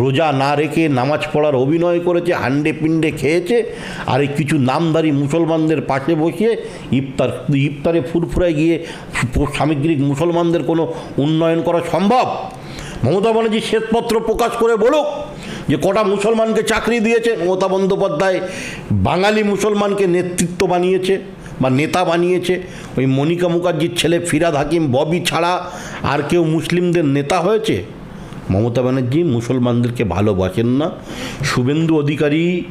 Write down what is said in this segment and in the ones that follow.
রোজা না রেখে নামাজ পড়ার অভিনয় করেছে হান্ডে পিণ্ডে খেয়েছে আর এই কিছু নামধারী মুসলমানদের পাশে বসিয়ে ইফতার, ইফতারে ফুরফুরায় গিয়ে সামগ্রিক মুসলমানদের কোনো উন্নয়ন করা সম্ভব? মমতা ব্যানার্জি শ্বেতপত্র প্রকাশ করে বলুক যে কটা মুসলমানকে চাকরি দিয়েছে। মমতা বন্দ্যোপাধ্যায় বাঙালি মুসলমানকে নেতৃত্ব বানিয়েছে বা নেতা বানিয়েছে। ওই মনিকা মুখার্জির ছেলে ফিরাদ হাকিম, ববি ছাড়া আর কেউ মুসলিমদের নেতা হয়েছে? মমতা ব্যানার্জি মুসলমানদেরকে ভালোবাসেন না। শুভেন্দু অধিকারী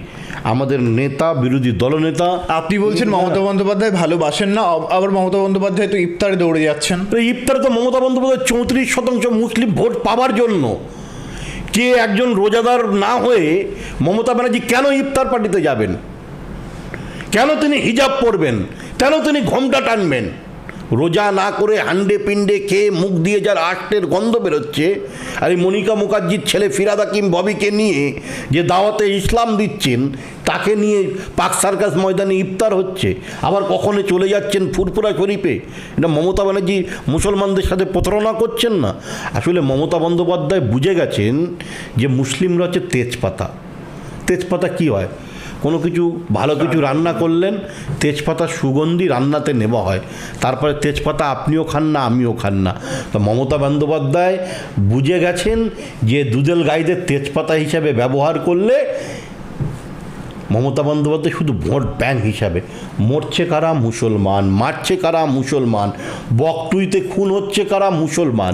আমাদের নেতা বিরোধী দলনেতা। আপনি বলছেন মমতা বন্দ্যোপাধ্যায় ভালোবাসেন না আবার মমতা বন্দ্যোপাধ্যায় তো ইফতারে দৌড়ে যাচ্ছেন। ইফতারে তো মমতা বন্দ্যোপাধ্যায় চৌত্রিশ শতাংশ মুসলিম ভোট পাওয়ার জন্য। কে একজন রোজাদার না হয়ে মমতা ব্যানার্জি কেন ইফতার পার্টিতে যাবেন? কেন তিনি হিজাব পরবেন? কেন তিনি ঘোমটা টানবেন? রোজা না করে হান্ডে পিণ্ডে খেয়ে মুখ দিয়ে যার আষ্টের গন্ধ বেরোচ্ছে, আর এই মনিকা মুখার্জির ছেলে ফিরাদ হাকিম ববিকে নিয়ে যে দাওয়াতে ইসলাম দিচ্ছেন, তাকে নিয়ে পাক সার্কাস ময়দানে ইফতার হচ্ছে, আবার কখনো চলে যাচ্ছেন ফুরফুরা শরীফে? এটা মমতা ব্যানার্জি মুসলমানদের সাথে প্রতারণা করছেন না? আসলে মমতা বন্দ্যোপাধ্যায় বুঝে গেছেন যে মুসলিমরা হচ্ছে তেজপাতা। তেজপাতা কি হয়? কোনো কিছু ভালো কিছু রান্না করলেন, তেজপাতা সুগন্ধি রান্নাতে নেওয়া হয়। তারপরে তেজপাতা আপনিও খান না, আমিও খান না। তো মমতা বন্দ্যোপাধ্যায় বুঝে গেছেন যে দুদেল গাইদের তেজপাতা হিসাবে ব্যবহার করলে মমতা বন্দ্যোপাধ্যায় শুধু ভোট ব্যাংক হিসাবে। মরছে কারা মুসলমান, মারছে কারা মুসলমান বকটুইতে খুন হচ্ছে কারা মুসলমান।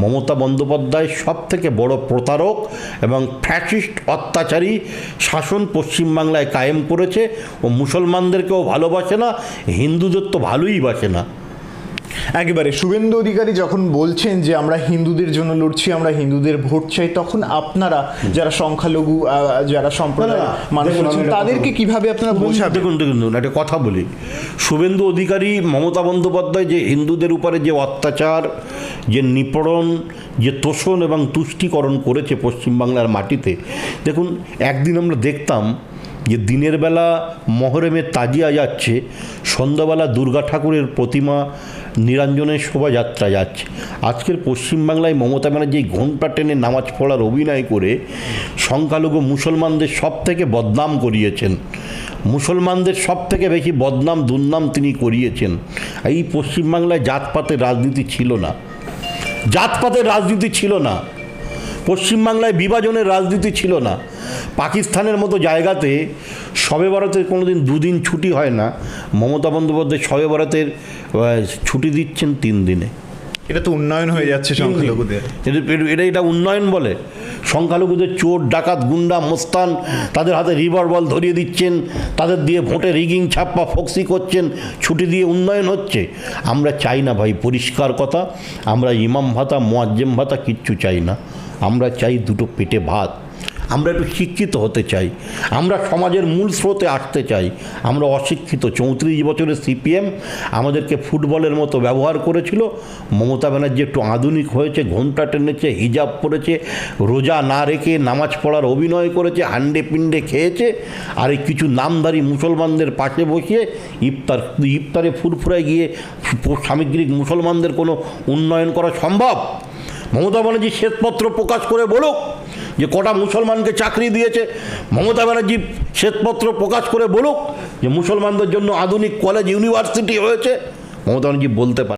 মমতা বন্দ্যোপাধ্যায় সব থেকে বড় প্রতারক এবং ফ্যাসিস্ট অত্যাচারী শাসন পশ্চিমবাংলায় কায়েম করেছে ও মুসলমানদেরকেও ভালোবাসে না, হিন্দুদের তো ভালোই বাসে না। একেবারে শুভেন্দু অধিকারী যখন বলছেন যে আমরা হিন্দুদের জন্য লড়ছি আমরা হিন্দুদের ভোট চাই তখন আপনারা যারা সংখ্যালঘু যারা সম্প্রদায় মানুষ তাদেরকে। কীভাবে আপনারা বোঝাবেন দেখুন দেখুন একটা কথা বলি শুভেন্দু অধিকারী মমতা বন্দ্যোপাধ্যায় যে হিন্দুদের উপরে যে অত্যাচার যে নিপীড়ন যে তোষণ এবং তুষ্টিকরণ করেছে পশ্চিমবাংলার মাটিতে দেখুন একদিন আমরা দেখতাম যে দিনের বেলা মহরমের তাজিয়া যাচ্ছে, সন্ধ্যাবেলা দুর্গা ঠাকুরের প্রতিমা নিরঞ্জনের শোভাযাত্রা যাচ্ছে। আজকের পশ্চিমবাংলায় মমতা ব্যানার্জি ঘোমটা টেনে নামাজ পড়ার অভিনয় করে সংখ্যালঘু মুসলমানদের সব থেকে বদনাম করিয়েছেন। মুসলমানদের সব থেকে বেশি বদনাম, দুর্নাম তিনি করিয়েছেন। এই পশ্চিমবাংলায় জাতপাতের রাজনীতি ছিল না। জাতপাতের রাজনীতি ছিল না। পশ্চিমবাংলায় বিভাজনের রাজনীতি ছিল না। পাকিস্তানের মতো জায়গাতে শবে বরাতের কোনো দিন দুদিন ছুটি হয় না। মমতা বন্দ্যোপাধ্যায় শবে বরাতের আহ, ছুটি দিচ্ছেন তিন দিনে। এটা তো উন্নয়ন হয়ে যাচ্ছে সংখ্যালঘুদের। এটা এটা- এটা এটা উন্নয়ন বলে। সংখ্যালঘুদের চোর ডাকাত গুন্ডা মোস্তান তাদের হাতে রিভার বল ধরিয়ে দিচ্ছেন তাদের দিয়ে ভোটে রিগিং ছাপ্পা ফক্সি করছেন ছুটি দিয়ে উন্নয়ন হচ্ছে। আমরা চাই না ভাই পরিষ্কার কথা। আমরা ইমাম ভাতা মোয়াজ্জেম ভাতা কিচ্ছু চাই না। আমরা চাই দুটো পেটে ভাত। আমরা একটু শিক্ষিত হতে চাই। আমরা সমাজের মূল স্রোতে আসতে চাই। আমরা অশিক্ষিত। চৌত্রিশ বছরের সিপিএম আমাদেরকে ফুটবলের মতো ব্যবহার করেছিল। মমতা ব্যানার্জি একটু আধুনিক হয়েছে, ঘোমটা টেনেছে, হিজাব পরেছে, রোজা না রেখে নামাজ পড়ার অভিনয় করেছে, হান্ডে পিণ্ডে খেয়েছে, আর এই কিছু নামধারী মুসলমানদের পাশে বসিয়ে ইফতার, ইফতারে ফুরফুরায় গিয়ে সামগ্রিক মুসলমানদের কোনো উন্নয়ন করা সম্ভব? মমতা ব্যানার্জি শ্বেতপত্র প্রকাশ করে বলুক যে কটা মুসলমানকে চাকরি দিয়েছে, মমতা ব্যানার্জি শ্বেতপত্র প্রকাশ করে বলুক যে মুসলমানদের জন্য আধুনিক কলেজ ইউনিভার্সিটি হয়েছে। মমতা ব্যানার্জি বলতে পারে।